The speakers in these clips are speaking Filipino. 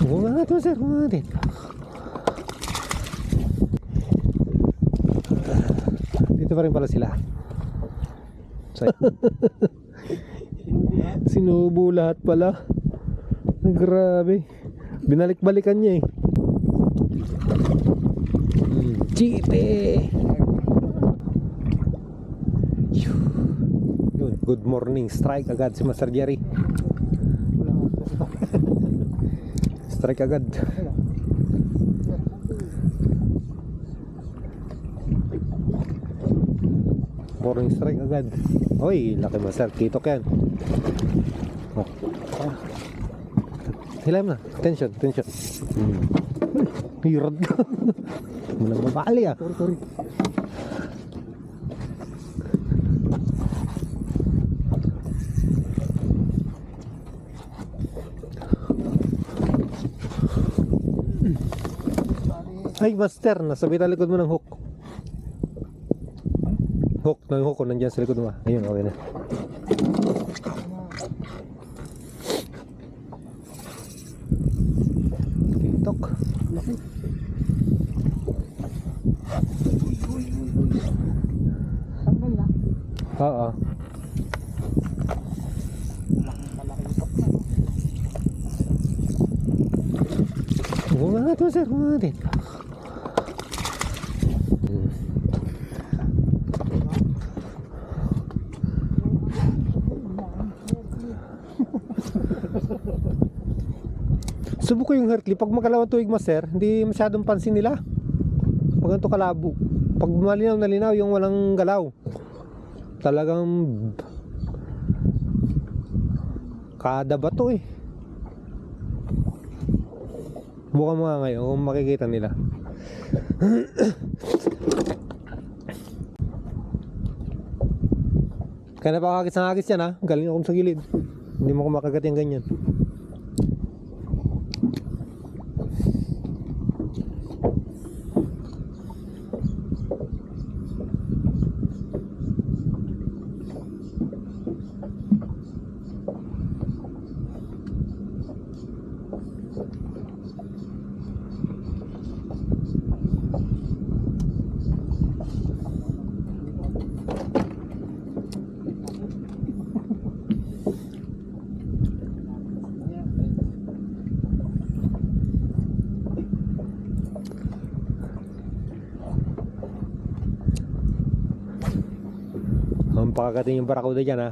Oo nga ito sir, oo nga natin. Dito pa rin pala sila. Sinubo lahat pala. Grabe. Binalik-balikan niya eh. Yun, good morning. Strike agad si Master Jerry. Strike agad. Morning strike agad. Hoy, laki master. Kitok yan. Oh. Hilam na. Tension, tension. Hmm. Hirad ka. Walang mabali ah. Sorry, sorry. Ay, master. Nasa bita likod mo ng hook. Hook. Ng hook ko nandiyan sa likod mo. Ayun, okay na. Na. Oo. Oo nga ito, sir. Nga natin. Subok ko yung Hercule. Pag makalawang tuwig master, hindi masyadong pansin nila. Pag ganito kalabo. Pag malinaw na linaw, yung walang galaw. Talagang kada bato eh. Buka mga ngayon kung makikita nila. Kaya napakagis ng agis yan ha. Galing akong sa gilid. Hindi mo ko makagat yung ganyan. Ang pakagating yung barakuda dyan ha.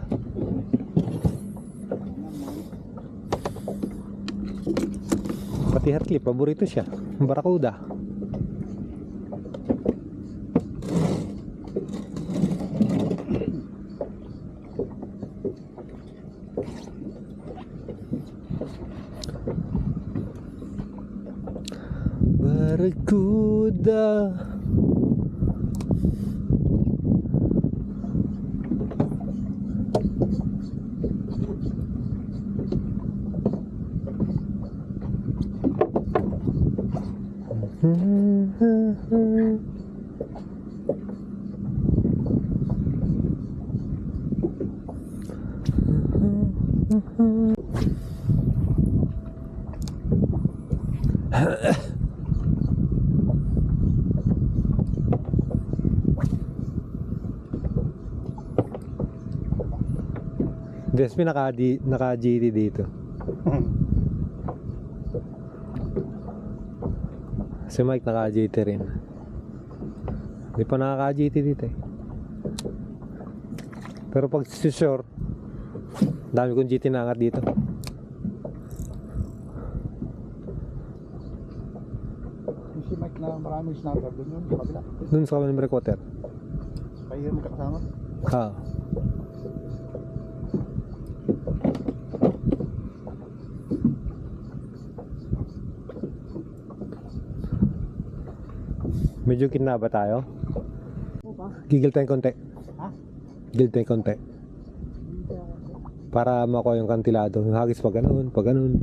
Pati Hercule, paborito siya. Barakuda. Despi naka, naka GT dito. Si Mike naka GT rin. Hindi pa nakaka GT dito eh. Pero pag si shore, dami kong GT na angat dito. Si Mike na maraming snapper doon yun. Sa kabila. Dun sa kabilang recorder. Kaya mo kakasama. Ha. Medyo kinaba tayo. Gigil tayong konti. Ha? Gigil tayong konti. Para makuha yung kantilado. Yung hagis pa ganun, pa ganun.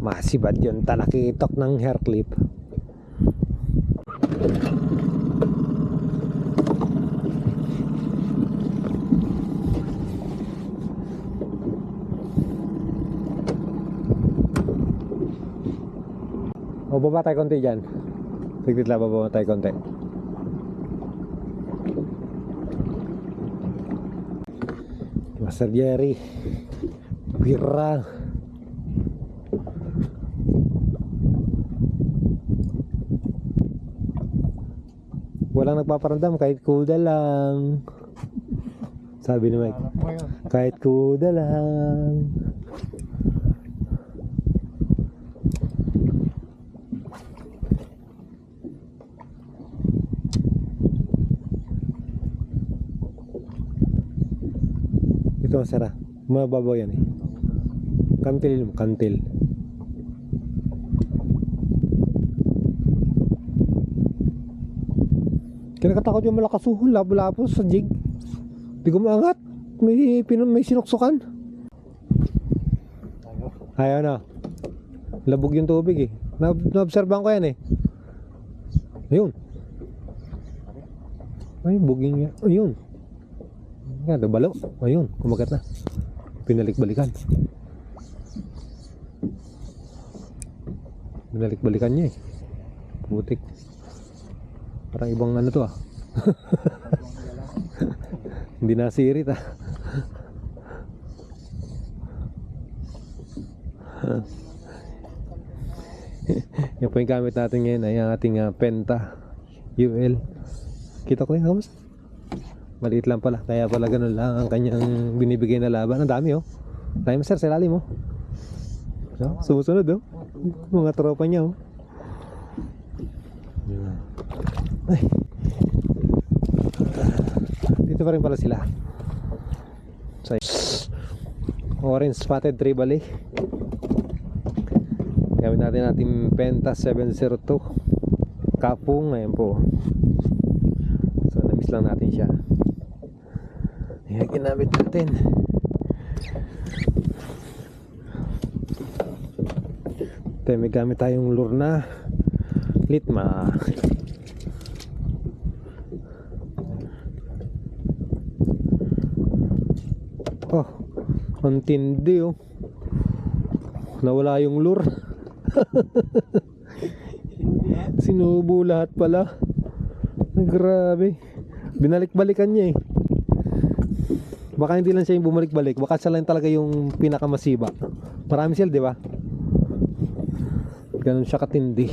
Masibad yun. Talakitok ng hair clip. O baba tayo konti dyan. Siglit lang, baba tayo konti. Master Jerry. Pira. Walang nagpaparamdam kahit kuda lang. Sabi ni Mike, kahit kuda lang. Ito ang sara. Mababaw yan eh. Kantil mo, kantil. Kinakatakot yung malakas uhol, labo-labo sa jig. Di ko maangat. May, pin- may sinuksukan. Ayaw na. Labog yung tubig eh. Na naobserbahan ko yan eh. Ayun. Ay, buging yan. Ayun. Nga, balo. Ayun, kumagat na. Pinalik-balikan. Pinalik-balikan niya eh. Putik. Parang ibang ano to ah. Hindi nasirit ah. Yan po yung gamit natin ngayon ay ang ating ah, Penta UL. Kita ko yan, kamusta? Maliit lang pala, kaya pala ganun lang ang kanyang binibigay na laban. Ang dami oh. Dami sir, sa ilalim oh. So, sumusunod oh. Mga tropa niya oh. Ay. Dito pa rin pala sila. Sa orange spotted tribal eh. Gamit natin ating Penta 702 Kapung, ayan po So na-miss lang natin siya Ayan, ginamit natin Ito, may gamit tayong Lurna Litma Oh, ang tindi oh Nawala yung lure Sinubo lahat pala. Grabe. Binalik-balikan niya eh. Baka hindi lang siya yung bumalik-balik. Baka siya lang talaga yung pinakamasiba. Marami sila, di ba? Ganun siya katindi.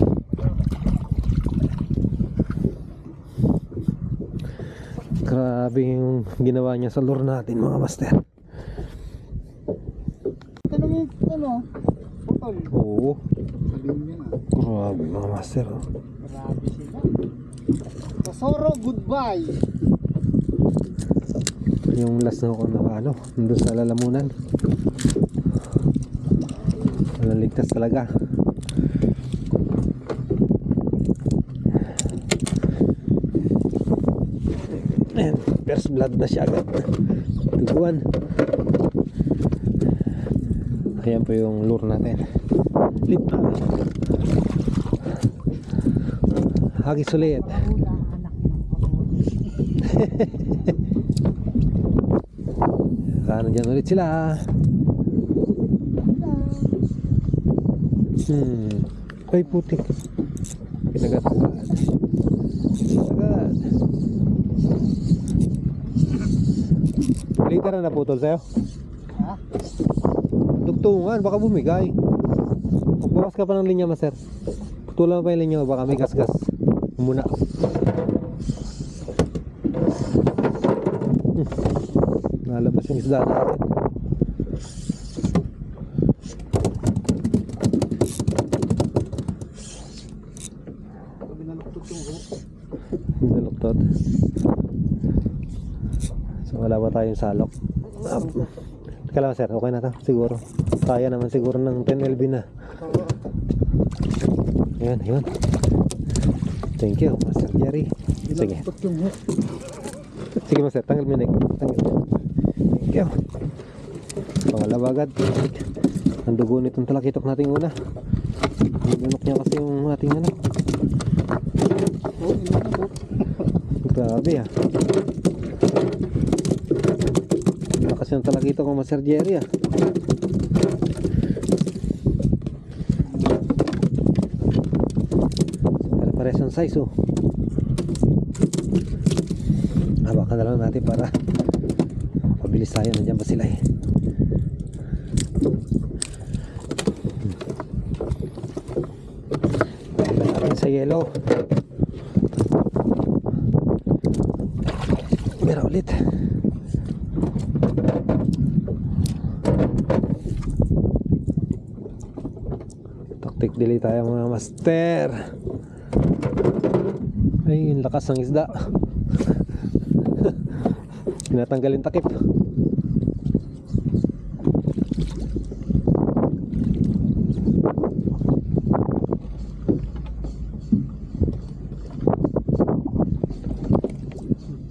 Grabe yung ginawa niya sa lure natin mga master. Tanong yung ano? Putol. Oo. Sabihin niya na. Grabe mga master. Oh. Grabe sila. Tesoro, goodbye. Yung last na ako na ano, nandun sa lalamunan. Walang ligtas talaga. Ayan, first blood na siya agad. Tuguan. Ayan po yung lure natin. Lip. Hagis ulit. Kanan dyan ulit sila. Hmm. Ay putik. Pinagat. Agad. Later na naputol sa'yo. Ha? Dugtungan, baka bumigay. Magbukas ka pa ng linya, master. Putulan pa yung linya, baka may gas-gas. Muna. Hmm. Nalabas yung isda natin. Binaluktot. So wala pa tayong salok. Ah, Teka lang sir, okay na to. Siguro. Kaya naman siguro ng 10 LB na. Ayan, ayan. Thank you, Master Jerry. Sige. Sige Master, tanggal mo yung. Tanggal mo. You. Pangalawa agad. Ang dugo nitong talakitok nating una. Binunok niya kasi yung ating ano. Oh. Grabe ah. Lakas yung talakitok ng Master Jerry ah. ng size oh. Hawakan na lang natin para tayo. Nandiyan pa sila eh. Na sa yellow. Mira ulit. Tactic delay tayo mga master. Ay, ang lakas ng isda. Tinatanggalin takip.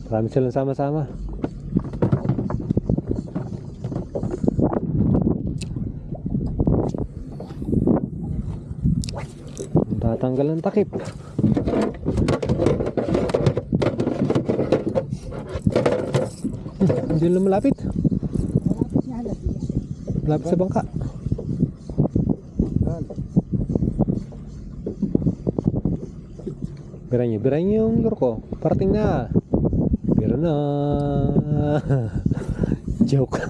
Marami silang sama-sama. Tatanggal ng takip. Hmm, Hindi na malapit. Sa bangka. Yan. Bira niyo, bira niyo yung lure ko. Parating na. Na. Joke.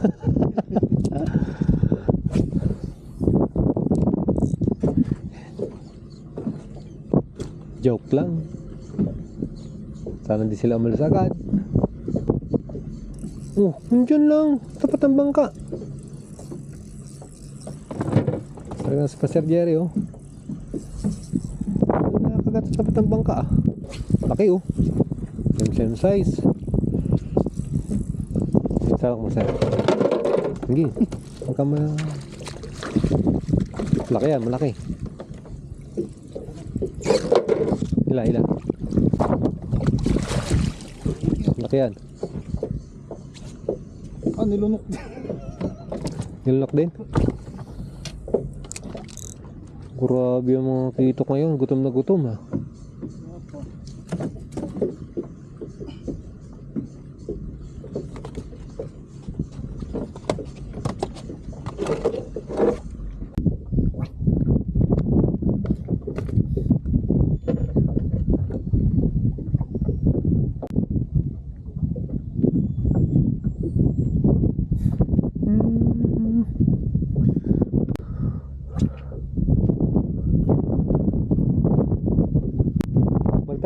Joke lang. Sana hindi sila umalis agad. Oh, nandyan lang. Tapat ng bangka. Talagang sa Pastor Jerry, oh. Nakakagat sa tapat ng bangka, ah. Laki, oh. Same, same size. Sarap mo, sir. Sige. Huwag ka ma... Malaki yan, malaki. Ila, ila. Malaki yan. Ah, nilunok. Nilunok din. Grabe yung mga kitok ngayon. Gutom na gutom ha.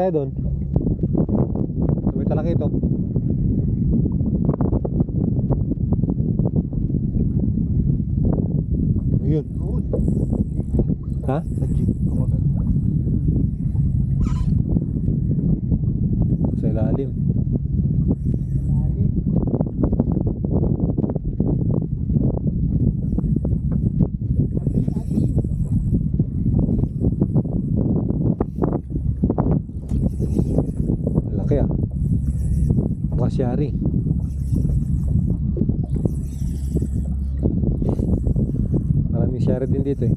Tayo doon. May talakitok. Ayun. Doon. Ha? Sa jeep kumagal. Sa ilalim. Laki ah. Siyari. Maraming siyari din dito eh.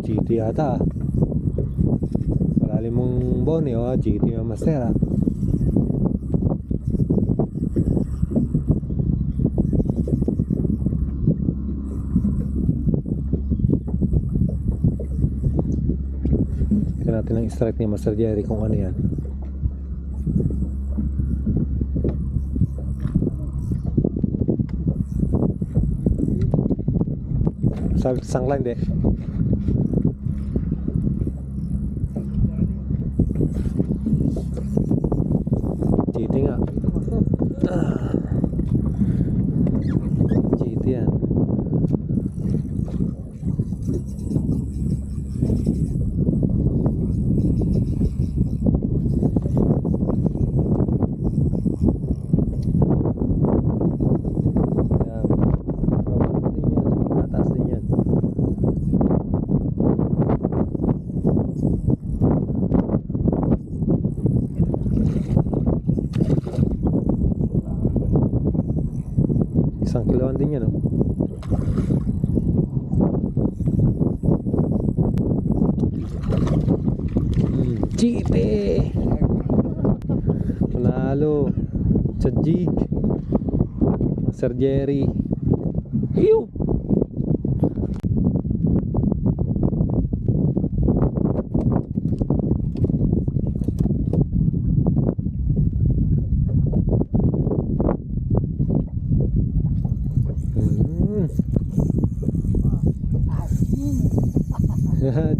GT yata ah. Malalim mong bone oh, GT yung master ah. Tignan natin ang strike ni Master Jerry kung ano yan. Sabi sa sangla hindi. Isang kiloan din yan, oh. Mm, Chipe! Manalo! Sa jig! Sir Jerry! Iyo!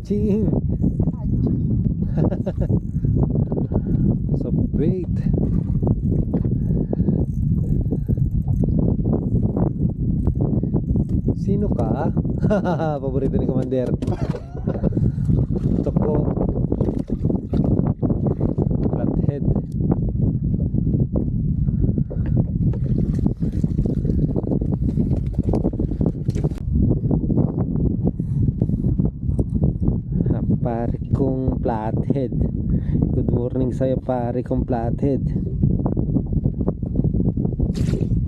Jing. Sa bait. Sino ka? Paborito ni Commander. Toko. Flathead. Ah, pare kong flathead. Good morning sa'yo pare kong.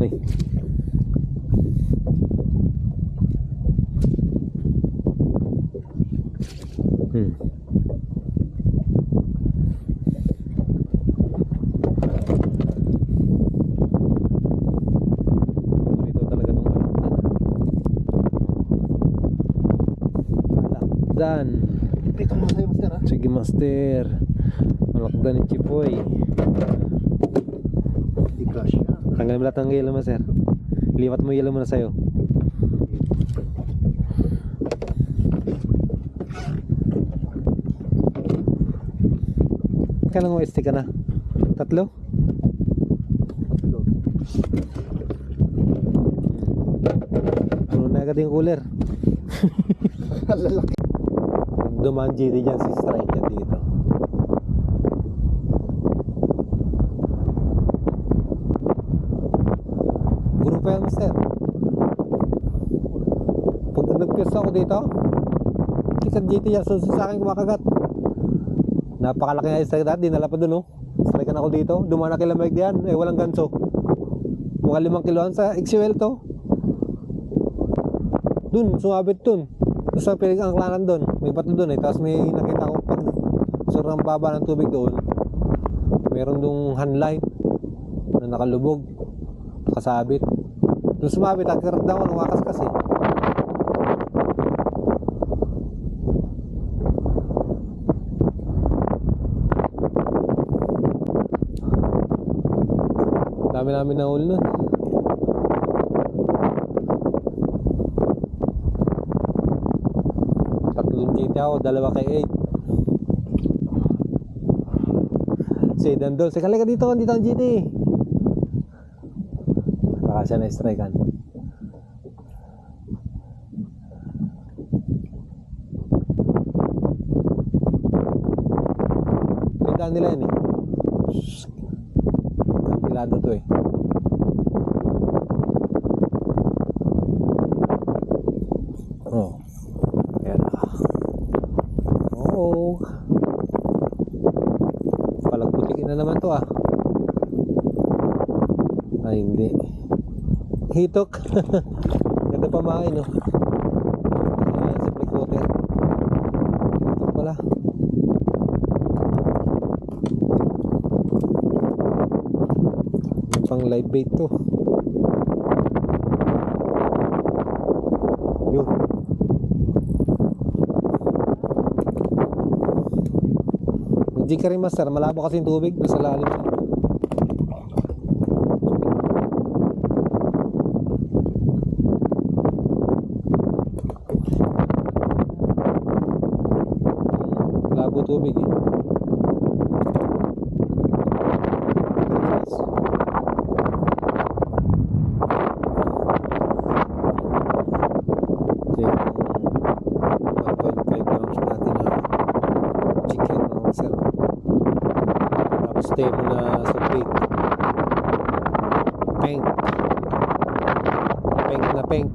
Uy. Hmm. Ito talaga tong kalakdan. Kalakdan. Dito mo sa'yo, master ha? Sige master. Malakdan ni Chipoy. Di crush yan. Tanggalin mo lahat ng yelo master. Liwat mo yung yelo muna sa'yo. Kailan OST ka na? Tatlo? Puno na agad yung cooler. Lalaki. Dumaan GT dyan si Striker dito. Guro pa yan, Master. Pag nag-pierce ako dito, isa GT yan, susunod sa akin kumakagat. Napakalaki yung strike dati, dinala pa dun, oh. Strike ako dito, dumaan na kila Mike diyan, eh walang ganso. Mga limang kiloan sa XUL to. Dun, sumabit dun. Sa pinag-angklanan doon, may bato doon eh. Tapos may nakita ko pag sobrang baba ng tubig doon, meron dong handline na nakalubog, nakasabit. Doon sumabit, akiramdam ko, lumakas kasi. Dami namin na nun. Tatlong GT ako, dalawa kay 8. Si Dandol, sige ka dito, dito ang GT. Baka siya na-strikean. Pintaan nila yan eh. Kantilado to eh. Oh. Ayan. Oo. Palagputikin na naman to ah. Ay hindi. Hitok. Ganda pa main no. Ayan si Plicoter. Hitok pala. Yung live bait to. Yun. Rin master, malabo kasi yung tubig, nasa lalim. Labo tubig eh. Ito yung 1.5 grams natin na chicken mga sir. Tapos demo na sa pig. Pink. Pink na pink.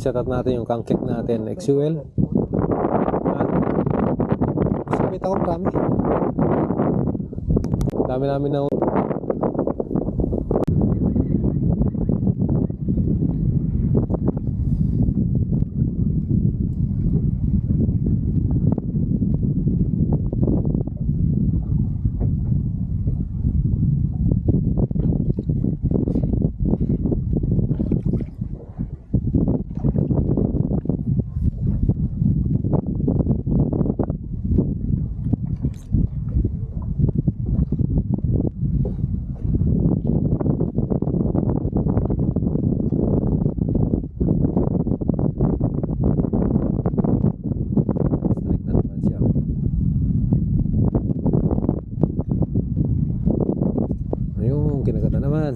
Pinsetat natin yung kangkek natin. XUL. Ha? Sabit ako, marami. Dami namin na Oh, kinagata naman.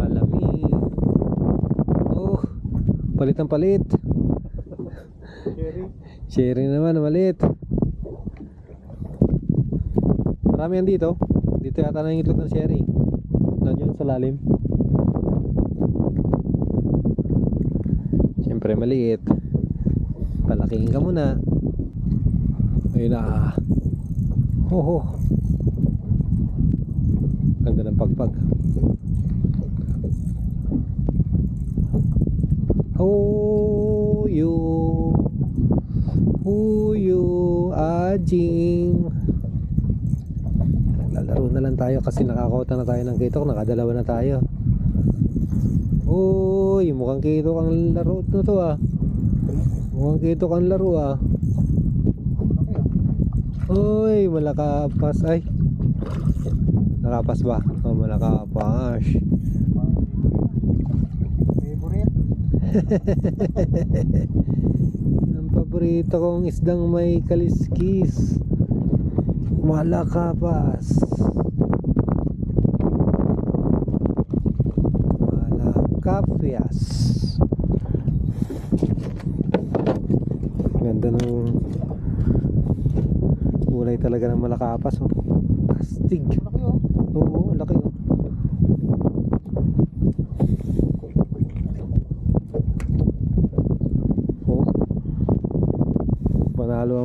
Alamin. Oh, palit ang palit. Cherry. Sharing naman, maliit. Marami yan dito. Dito yata na yung itlog ng sharing. Nandiyan sa lalim. Siyempre maliit. Palakihin ka muna. Ayun na. Ho ho. Ganda ng pagpag. Oh, you. Huyo, ajing. Naglalaro na lang tayo kasi nakakota na tayo ng kitok. Nakadalawa na tayo. Uy, mukhang kitok ang laro na to ah. Mukhang kitok ang laro ah. Uy, malakapas ay. Nakapas ba? Oh, malakapas. Favorite. Paborito kong isdang may kaliskis. Malakapas. Malakapias. Ganda ng kulay talaga ng malakapas. Oh. Astig. Laki oh. Oo, laki. Oh.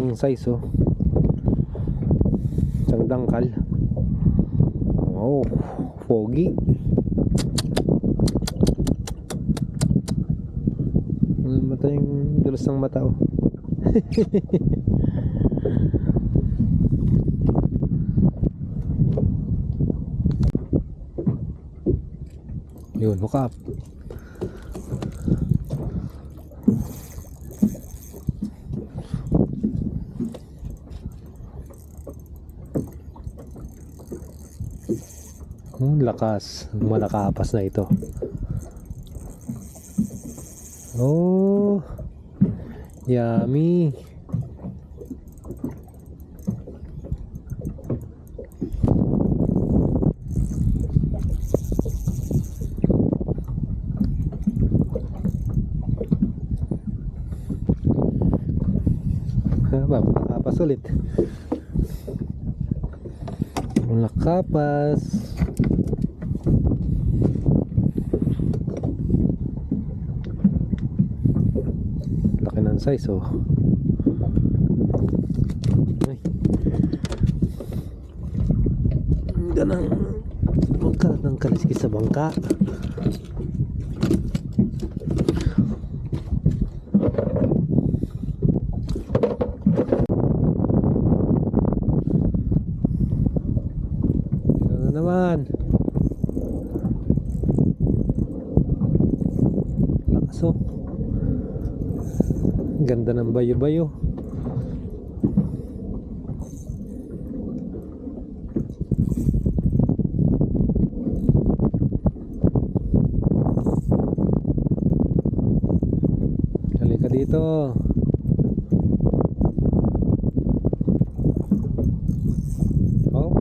Ang size oh. Isang dangkal. Oh, pogi. Mata yung dulas ng mata oh. Yun, hook up. Hmm, lakas. Malakapas na ito. Oh. Yummy. Haba, malakapas ulit. Malakapas. Laki ng size oh. Ay. Ang ganang magkalat ng kaliskis sa bangka. Naman? Lakas oh. Ganda ng bayo-bayo. Halika dito. Oh.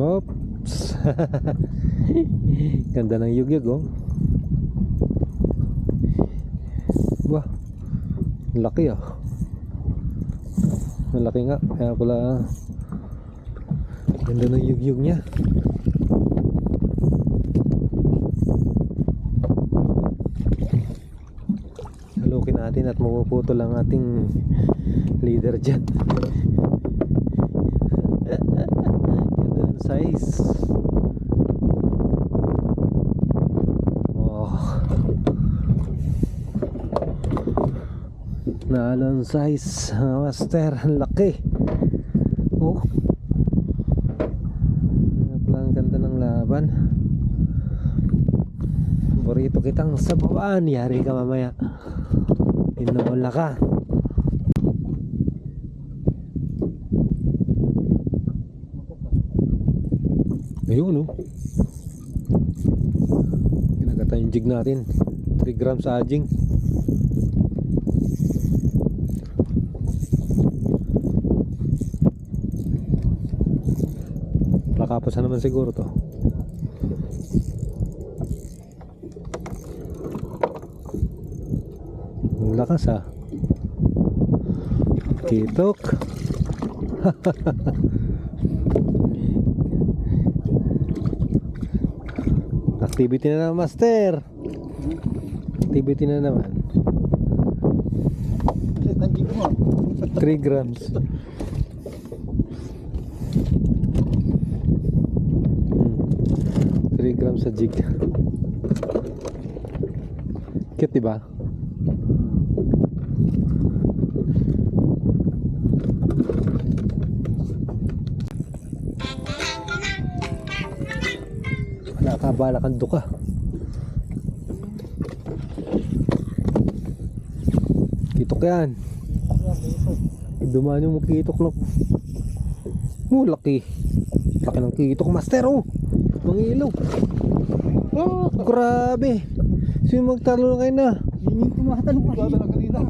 Oops. Ganda ng yugyug oh. Wah. Laki ah. Malaki nga. Kaya pala ganda ng yugyug niya. Salukin natin at mapuputol ang ating leader dyan. Ganda ng size. Oh. Naalo ang size, mga master. Laki. Oh. Ang ganda ng laban. Burrito kitang sabawan. Yari ka mamaya. Inola ka. Ayun oh. Kinagatan yung jig natin. 3 grams sa. Tapos na naman siguro to. Ang lakas ah. Kitok. Activity na naman, master. Activity na naman. Kasi tanggi ko mo. 3 grams. 3 grams sa jig. Cute, diba? Wala ka, bala kang duka. Kitok yan. Dumaan yung kitok lang. Oh, laki. Laki ng kitok, master, oh. Mangilaw. Oh, grabe. Sino magtalo kayo na? Hindi ko matanong pa. Gata na kanina.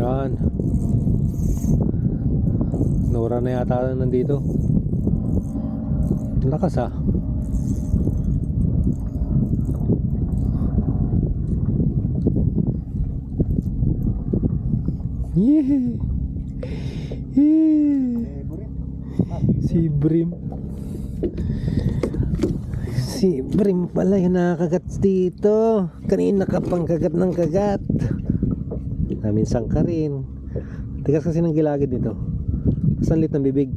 Yan. Nora na yata nandito. Lakas ah. Yeah. Yeah. Si Brim. Si Brim pala yung nakakagat dito. Kanina ka pang kagat ng kagat. Na minsan ka rin. Tigas kasi ng gilagid nito. Mas ang lit ng bibig.